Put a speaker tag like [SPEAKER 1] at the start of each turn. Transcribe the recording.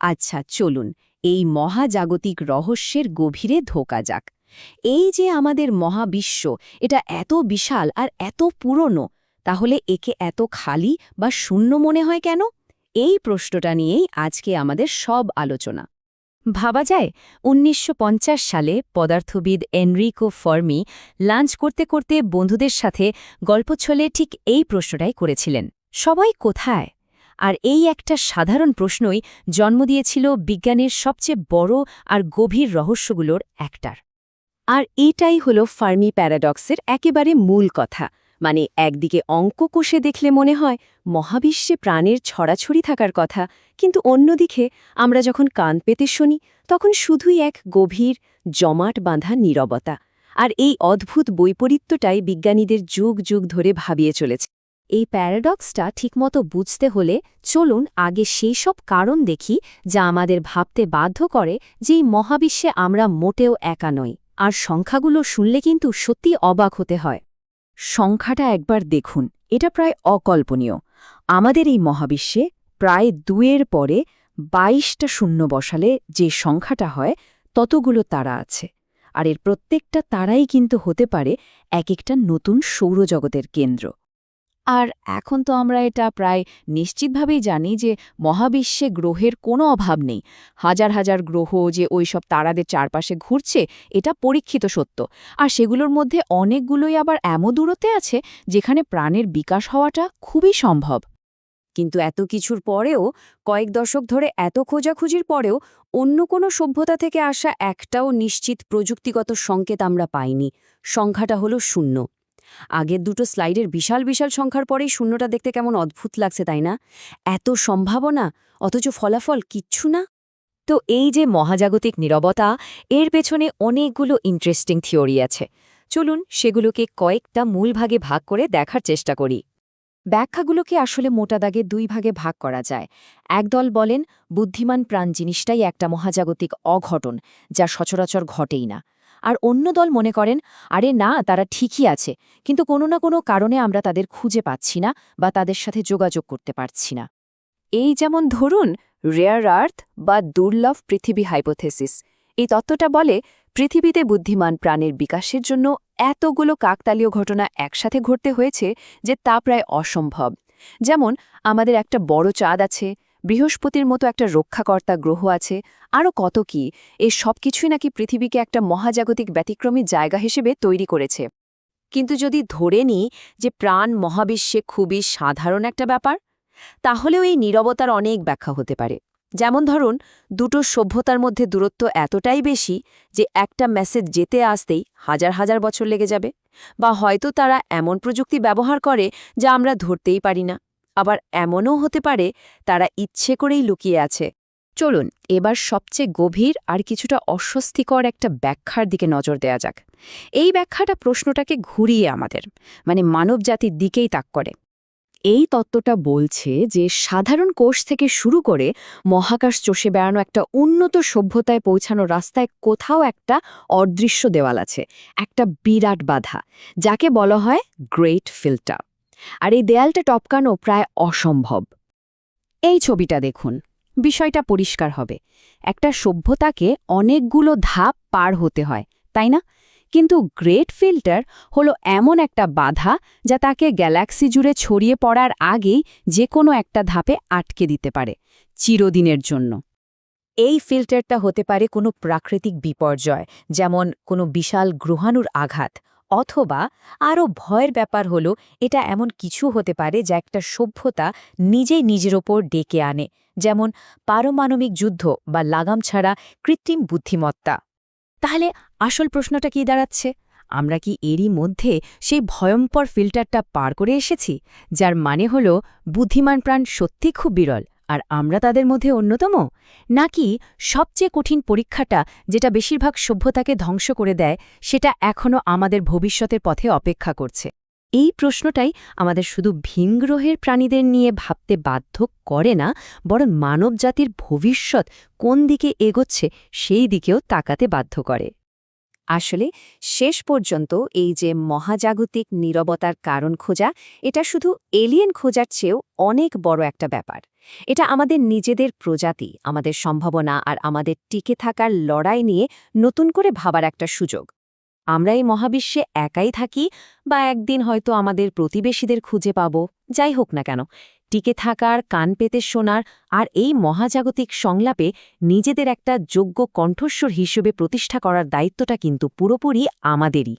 [SPEAKER 1] আচ্ছা চলুন, এই মহাজাগতিক রহস্যের গভীরে ধোকা যাক। এই যে আমাদের মহাবিশ্ব, এটা এত বিশাল আর এত পুরনো, তাহলে একে এত খালি বা শূন্য মনে হয় কেন? এই প্রশ্নটা নিয়েই আজকে আমাদের সব আলোচনা। ভাবা যায়, উনিশশো পঞ্চাশ সালে পদার্থবিদ এনরিকো ফর্মি লাঞ্চ করতে করতে বন্ধুদের সাথে গল্প ছলে ঠিক এই প্রশ্নটাই করেছিলেন। সবাই কোথায়? আর এই একটা সাধারণ প্রশ্নই জন্ম দিয়েছিল বিজ্ঞানের সবচেয়ে বড় আর গভীর রহস্যগুলোর একটার। আর এটাই হলো ফার্মি প্যারাডক্সের একেবারে মূল কথা মানে একদিকে অঙ্ক কোষে দেখলে মনে হয় মহাবিশ্বে প্রাণের ছড়াছড়ি থাকার কথা, কিন্তু অন্যদিকে আমরা যখন কান পেতে শুনি, তখন শুধুই এক গভীর জমাট বাঁধা নীরবতা। আর এই অদ্ভুত বৈপরীত্যটাই বিজ্ঞানীদের যুগ যুগ ধরে ভাবিয়ে চলেছে। এই প্যারাডক্সটা ঠিকমতো বুঝতে হলে চলুন আগে সেই সব কারণ দেখি যা আমাদের ভাবতে বাধ্য করে যে এই মহাবিশ্বে আমরা মোটেও একা নই। আর সংখ্যাগুলো শুনলে কিন্তু সত্যি অবাক হতে হয়। সংখ্যাটা একবার দেখুন, এটা প্রায় অকল্পনীয়। আমাদের এই মহাবিশ্বে প্রায় দুয়ের পরে বাইশটা শূন্য বসালে যে সংখ্যাটা হয়, ততগুলো তারা আছে। আর এর প্রত্যেকটা তারাই কিন্তু হতে পারে এক একটা নতুন সৌরজগতের কেন্দ্র। আর এখন তো আমরা এটা প্রায় নিশ্চিতভাবেই জানি যে মহাবিশ্বে গ্রহের কোনো অভাব নেই। হাজার হাজার গ্রহ যে ওই সব তারাদের চারপাশে ঘুরছে, এটা পরীক্ষিত সত্য। আর সেগুলোর মধ্যে অনেকগুলোই আবার এমন দূরত্বে আছে যেখানে প্রাণের বিকাশ হওয়াটা খুবই সম্ভব। কিন্তু এত কিছুর পরেও, কয়েক দশক ধরে এত খোঁজাখুঁজির পরেও অন্য কোনো সভ্যতা থেকে আসা একটাও নিশ্চিত প্রযুক্তিগত সংকেত আমরা পাইনি। সংখ্যাটা হলো শূন্য। আগের দুটো স্লাইডের বিশাল বিশাল সংখ্যার পরেই শূন্যটা দেখতে কেমন অদ্ভুত লাগছে, তাই না? এত সম্ভাবনা, অথচ ফলাফল কিচ্ছু না। তো এই যে মহাজাগতিক নীরবতা, এর পেছনে অনেকগুলো ইন্টারেস্টিং থিওরি আছে। চলুন সেগুলোকে কয়েকটা মূল ভাগে ভাগ করে দেখার চেষ্টা করি। ব্যাখ্যাগুলোকে আসলে মোটা দাগে দুই ভাগে ভাগ করা যায়। একদল বলেন, বুদ্ধিমান প্রাণ জিনিসটাই একটা মহাজাগতিক অঘটন, যা সচরাচর ঘটেই না। আর অন্য দল মনে করেন, আরে না, তারা ঠিকই আছে, কিন্তু কোনো না কোনো কারণে আমরা তাদের খুঁজে পাচ্ছি না বা তাদের সাথে যোগাযোগ করতে পারছি না। এই যেমন ধরুন, রেয়ার আর্থ বা দুর্লভ পৃথিবী হাইপোথেসিস। এই তত্ত্বটা বলে, পৃথিবীতে বুদ্ধিমান প্রাণের বিকাশের জন্য এতগুলো কাকতালীয় ঘটনা একসাথে ঘটতে হয়েছে যে তা প্রায় অসম্ভব। যেমন, আমাদের একটা বড় চাঁদ আছে বৃহস্পতির মতো একটা রক্ষাকর্তা গ্রহ আছে আরও কত কি, এ সব কিছুই নাকি পৃথিবীকে একটা মহাজাগতিক ব্যতিক্রমী জায়গা হিসেবে তৈরি করেছে। কিন্তু যদি ধরে নিই যে প্রাণ মহাবিশ্বে খুবই সাধারণ একটা ব্যাপার, তাহলেও এই নীরবতার অনেক ব্যাখ্যা হতে পারে। যেমন ধরুন, দুটো সভ্যতার মধ্যে দূরত্ব এতটাই বেশি যে একটা মেসেজ যেতে আসতেই হাজার হাজার বছর লেগে যাবে, বা হয়তো তারা এমন প্রযুক্তি ব্যবহার করে যা আমরা ধরতেই পারি না। আবার এমনও হতে পারে তারা ইচ্ছে করেই লুকিয়ে আছে। চলুন, এবার সবচেয়ে গভীর আর কিছুটা অস্বস্তিকর একটা ব্যাখ্যার দিকে নজর দেয়া যাক। এই ব্যাখ্যাটা প্রশ্নটাকে ঘুরিয়ে আমাদের মানে মানবজাতির দিকেই তাক করে। এই তত্ত্বটা বলছে যে সাধারণ কোষ থেকে শুরু করে মহাকাশ চষে বেড়ানো একটা উন্নত সভ্যতায় পৌঁছানো রাস্তায় কোথাও একটা অদৃশ্য দেওয়াল আছে, একটা বিরাট বাধা, যাকে বলা হয় গ্রেট ফিল্টার। আর এই দেয়ালটা টপকানো প্রায় অসম্ভব। এই ছবিটা দেখুন, বিষয়টা পরিষ্কার হবে। একটা সভ্যতাকে অনেকগুলো ধাপ পার হতে হয়, তাই না? কিন্তু গ্রেট ফিল্টার হলো এমন একটা বাধা যা তাকে গ্যালাক্সি জুড়ে ছড়িয়ে পড়ার আগেই যে কোনো একটা ধাপে আটকে দিতে পারে, চিরদিনের জন্য। এই ফিল্টারটা হতে পারে কোনো প্রাকৃতিক বিপর্যয়, যেমন কোনো বিশাল গ্রহাণুর আঘাত অথবা আরও ভয়ের ব্যাপার হলো, এটা এমন কিছু হতে পারে যা একটা সভ্যতা নিজেই নিজের ওপর ডেকে আনে, যেমন পারমাণবিক যুদ্ধ বা লাগাম ছাড়া কৃত্রিম বুদ্ধিমত্তা। তাহলে আসল প্রশ্নটা কি দাঁড়াচ্ছে? আমরা কি এরই মধ্যে সেই ভয়ঙ্কর ফিল্টারটা পার করে এসেছি, যার মানে হল বুদ্ধিমান প্রাণ সত্যি খুব বিরল? আর আমরা তাদের মধ্যে অন্যতম? নাকি সবচেয়ে কঠিন পরীক্ষাটা যেটা বেশিরভাগ সভ্যতাকে ধ্বংস করে দেয়, সেটা এখনও আমাদের ভবিষ্যতের পথে অপেক্ষা করছে? এই প্রশ্নটাই আমাদের শুধু ভিনগ্রহের প্রাণীদের নিয়ে ভাবতে বাধ্য করে না, বরং মানবজাতির ভবিষ্যৎ কোন দিকে এগোচ্ছে সেই দিকেও তাকাতে বাধ্য করে। আসলে শেষ পর্যন্ত এই যে মহাজাগতিক নীরবতার কারণ খোঁজা, এটা শুধু এলিয়েন খোঁজার চেয়েও অনেক বড় একটা ব্যাপার। এটা আমাদের নিজেদের প্রজাতি, আমাদের সম্ভাবনা আর আমাদের টিকে থাকার লড়াই নিয়ে নতুন করে ভাবার একটা সুযোগ। আমরা এই মহাবিশ্বে একাই থাকি বা একদিন হয়তো আমাদের প্রতিবেশীদের খুঁজে পাব, যাই হোক না কেন। টিকে থাকার, কান পেতে শোনার আর এই মহাজাগতিক সংলাপে নিজেদের একটা যোগ্য কণ্ঠস্বর হিসেবে প্রতিষ্ঠা করার দায়িত্বটা কিন্তু পুরোপুরি আমাদেরই।